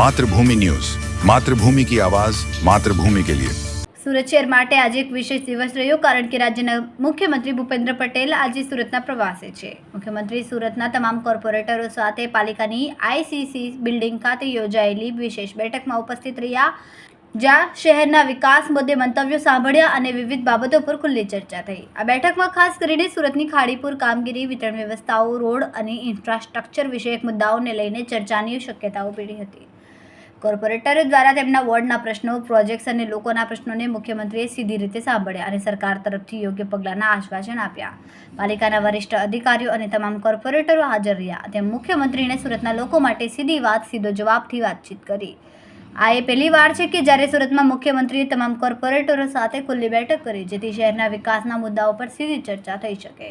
Mathrubhumi news. Mathrubhumi કી આવાઝ માતૃભૂમિ કે લિયે. સુરત શહેર માટે આજે એક વિશેષ દિવસ રહ્યો કારણ કે રાજ્યના મુખ્યમંત્રી ભૂપેન્દ્ર પટેલ આજે સુરતના પ્રવાસે છે. મુખ્યમંત્રી સુરતના તમામ કોર્પોરેટરો સાથે પાલિકાની આઈસીસી બિલ્ડિંગ ખાતે યોજાયેલી વિશેષ બેઠકમાં ઉપસ્થિત રહ્યા. જ્યાં શહેરના વિકાસ મુદ્દે મંતવ્યો સાંભળ્યા અને વિવિધ બાબતો પર ખુલ્લી ચર્ચા થઈ. આ બેઠકમાં ખાસ કરીને સુરતની ખાડીપુર કામગીરી, વિતરણ વ્યવસ્થાઓ, રોડ અને ઇન્ફ્રાસ્ટ્રક્ચર વિષયક મુદ્દાઓને લઈને ચર્ચાની શક્યતાઓ પીડી હતી. કોર્પોરેટરો દ્વારા તેમના વોર્ડના પ્રશ્નો, પ્રોજેક્ટ્સ અને લોકોના પ્રશ્નોને મુખ્યમંત્રીએ સીધી રીતે સાંભળ્યા અને સરકાર તરફથી યોગ્ય પગલાંના આશ્વાસન આપ્યા. પાલિકાના વરિષ્ઠ અધિકારીઓ અને તમામ કોર્પોરેટરો હાજર રહ્યા. તેમ મુખ્યમંત્રીને સુરતના લોકો માટે સીધી વાત, સીધો જવાબથી વાતચીત કરી. આ એ પહેલી વાર છે કે જ્યારે સુરતમાં મુખ્યમંત્રીએ તમામ કોર્પોરેટરો સાથે ખુલ્લી બેઠક કરી, જેથી શહેરના વિકાસના મુદ્દાઓ પર સીધી ચર્ચા થઈ શકે.